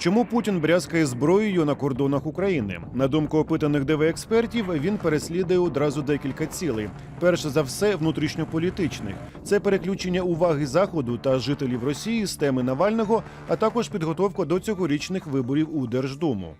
Чому Путін брязкає зброєю на кордонах України? На думку опитаних ДВ експертів, він переслідує одразу декілька цілей. Перше за все, внутрішньополітичних. Це переключення уваги заходу та жителів Росії з теми Навального, а також підготовка до цьогорічних виборів у Держдуму.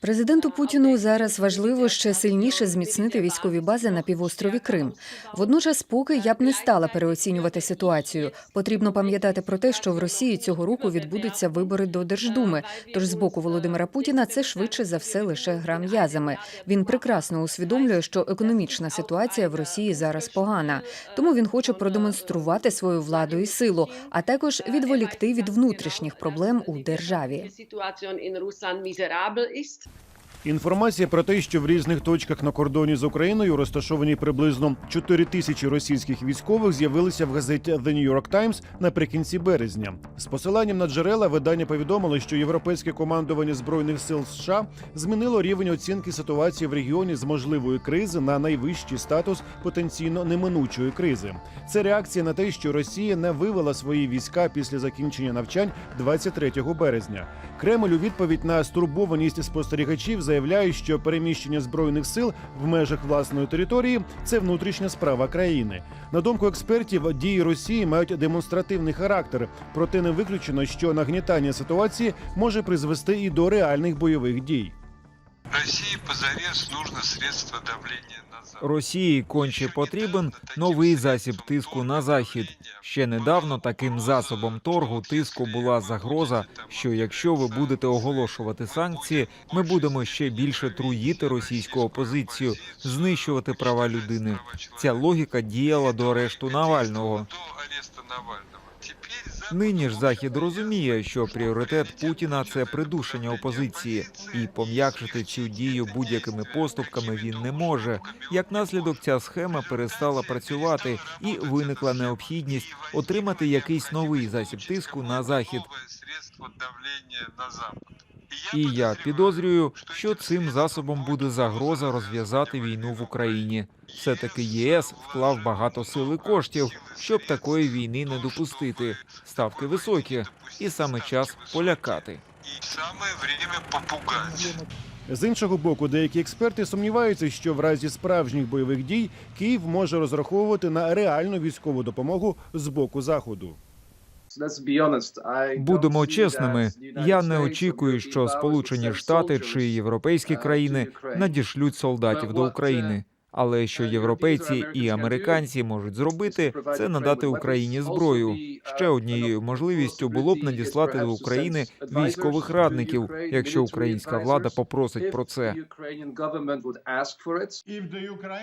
Президенту Путіну зараз важливо ще сильніше зміцнити військові бази на півострові Крим. Водночас, поки я б не стала переоцінювати ситуацію. Потрібно пам'ятати про те, що в Росії цього року відбудуться вибори до Держдуми. Тож з боку Володимира Путіна це швидше за все лише гра м'язами. Він прекрасно усвідомлює, що економічна ситуація в Росії зараз погана. Тому він хоче продемонструвати свою владу і силу, а також відволікти від внутрішніх проблем у державі. In Russland miserabel ist. Інформація про те, що в різних точках на кордоні з Україною розташовані приблизно 4 тисячі російських військових, з'явилися в газеті The New York Times наприкінці березня. З посиланням на джерела видання повідомило, що європейське командування збройних сил США змінило рівень оцінки ситуації в регіоні з можливої кризи на найвищий статус потенційно неминучої кризи. Це реакція на те, що Росія не вивела свої війська після закінчення навчань 23 березня. Кремль у відповідь на стурбованість спостерігачів заявляє, що переміщення збройних сил в межах власної території це внутрішня справа країни. На думку експертів, дії Росії мають демонстративний характер, проте не виключено, що нагнітання ситуації може призвести і до реальних бойових дій. России позарез нужно средство давления на Запад. Росії конче потрібен новий засіб тиску на захід. Ще недавно таким засобом торгу тиску була загроза, що якщо ви будете оголошувати санкції, ми будемо ще більше труїти російську опозицію, знищувати права людини. Ця логіка діяла до арешту Навального. До ареста Навального. Нині ж захід розуміє, що пріоритет Путіна це придушення опозиції, і пом'якшити цю дію будь-якими поступками він не може. Як наслідок, ця схема перестала працювати, і виникла необхідність отримати якийсь новий засіб тиску на захід. І я підозрюю, що цим засобом буде загроза розв'язати війну в Україні. Все таки єС вклав багато сил і коштів, щоб такої війни не допустити. Ставки високі, і саме час полякати. И самое время попугать. З іншого боку, деякі експерти сумніваються, що в разі справжніх бойових дій Київ може розраховувати на реальну військову допомогу з боку заходу. Будемо чесними. Я не очікую, що Сполучені Штати чи європейські країни надішлють солдатів до України. Але що європейці і американці можуть зробити, це надати Україні зброю. Ще однією можливістю було б надіслати до України військових радників, якщо українська влада попросить про це.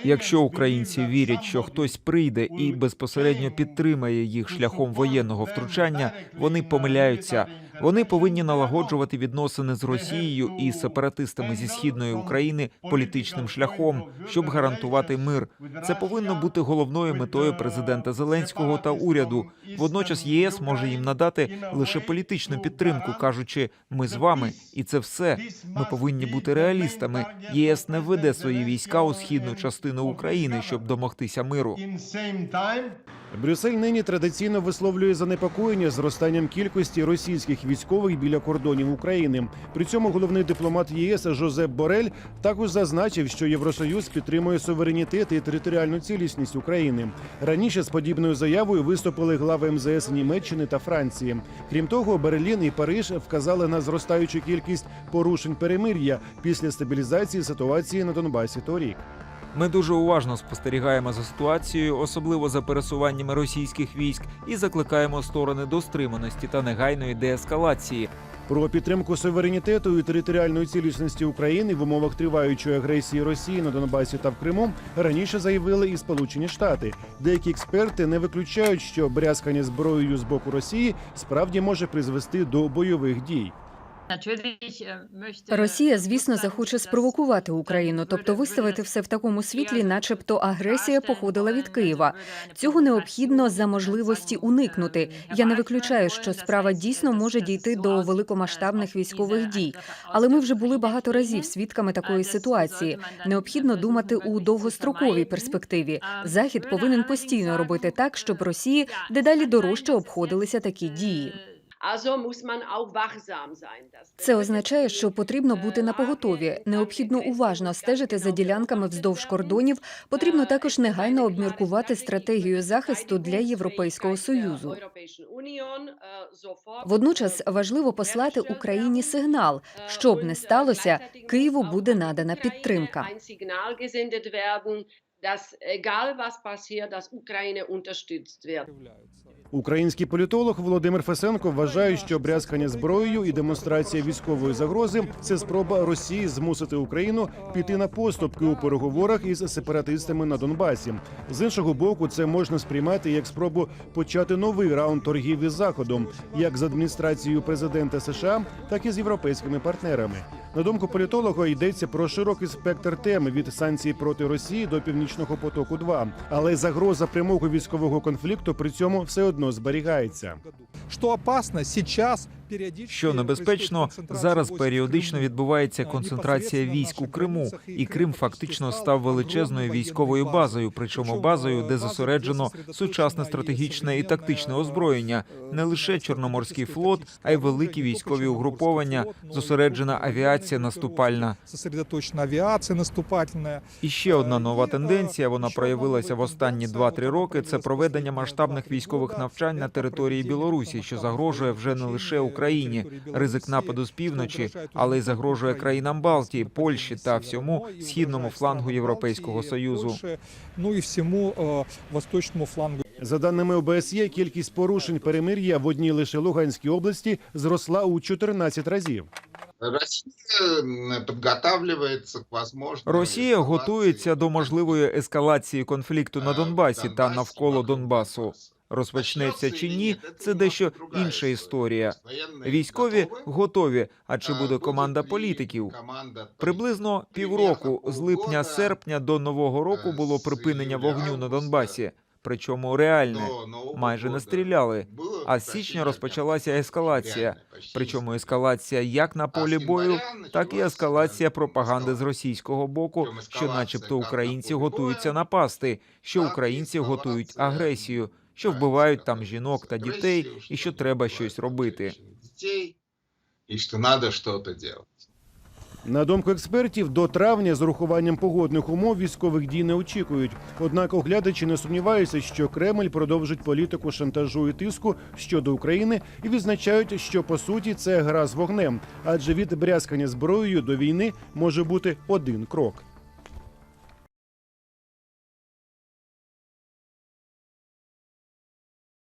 Якщо українці вірять, що хтось прийде і безпосередньо підтримає їх шляхом воєнного втручання, вони помиляються. Вони повинні налагоджувати відносини з Росією і сепаратистами зі східної України політичним шляхом, щоб гарантувати мир. Це повинно бути головною метою президента Зеленського та уряду. Водночас ЄС може їм надати лише політичну підтримку, кажучи, ми з вами, і це все. Ми повинні бути реалістами. ЄС не введе свої війська у східну частину України, щоб домогтися миру. Брюссель нині традиційно висловлює занепокоєння зростанням кількості російських військових біля кордонів України. При цьому головний дипломат ЄС Жозеп Борель також зазначив, що Євросоюз підтримує суверенітет і територіальну цілісність України. Раніше з подібною заявою виступили глави МЗС Німеччини та Франції. Крім того, Берлін і Париж вказали на зростаючу кількість порушень перемир'я після стабілізації ситуації на Донбасі торік. Ми дуже уважно спостерігаємо за ситуацією, особливо за пересуваннями російських військ, і закликаємо сторони до стриманості та негайної деескалації. Про підтримку суверенітету і територіальної цілісності України в умовах триваючої агресії Росії на Донбасі та в Криму раніше заявили і Сполучені Штати. Деякі експерти не виключають, що брязкання зброєю з боку Росії справді може призвести до бойових дій. Росія, звісно, захоче спровокувати Україну, тобто виставити все в такому світлі, начебто агресія походила від Києва. Цього необхідно за можливості уникнути. Я не виключаю, що справа дійсно може дійти до великомасштабних військових дій, але ми вже були багато разів свідками такої ситуації. Необхідно думати у довгостроковій перспективі. Захід повинен постійно робити так, щоб Росії дедалі дорожче обходилися такі дії. Це означає, що потрібно бути на поготові. Необхідно уважно стежити за ділянками вздовж кордонів. Потрібно також негайно обміркувати стратегію захисту для Європейського союзу. Водночас важливо послати Україні сигнал, що б не сталося, Києву буде надана підтримка. egal was passiert, dass Ukraine unterstützt wird. Український політолог Володимир Фесенко вважає, що брязкання зброєю і демонстрація військової загрози це спроба Росії змусити Україну піти на поступки у переговорах із сепаратистами на Донбасі. З іншого боку, це можна сприймати як спробу почати новий раунд торгів із заходом, як з адміністрацією президента США, так і з європейськими партнерами. На думку політолога, йдеться про широкий спектр тем від санкцій проти Росії до північного потоку. 2 але загроза прямого військового конфлікту при цьому все одно зберігається. Що опасно зараз Що небезпечно, зараз періодично відбувається концентрація військ у Криму, і Крим фактично став величезною військовою базою, причому базою, де зосереджено сучасне стратегічне і тактичне озброєння, не лише Чорноморський флот, а й великі військові угруповання, зосереджена авіація наступальна. Авіація наступательна. І ще одна нова тенденція. Вона проявилася в останні 2-3 роки. Це проведення масштабних військових навчань на території Білорусі, що загрожує вже не лише Україні. Ризик нападу з півночі, але й загрожує країнам Балтії, Польщі та всьому східному флангу Європейського союзу. Ну і всьому е, восточному флангу. За даними ОБСЄ, кількість порушень перемир'я в одній лише Луганській області зросла у 14 разів. Подготавливается Росія готується до можливої ескалації конфлікту на э, Донбасі та навколо Донбасу. Розпочнеться чи ні, це дещо інша історія. Військові готові. готові. А чи буде команда політиків? Приблизно півроку з липня серпня до нового року е, було припинення вогню на Донбасі, причому реальне. майже не стріляли. А з січня розпочалася ескалація. Причому ескалація як на полі бою, так і ескалація е, пропаганди з російського боку, що, начебто, українці готуються напасти, що українці готують агресію, що вбивають там жінок та дітей, і що треба щось робити. і що треба щось робити. На думку експертів, до травня з урахуванням погодних умов військових дій не очікують. Однак оглядачі не сумніваються, що Кремль продовжить політику шантажу і тиску щодо України і відзначають, що по суті це гра з вогнем, адже від брязкання зброєю до війни може бути один крок.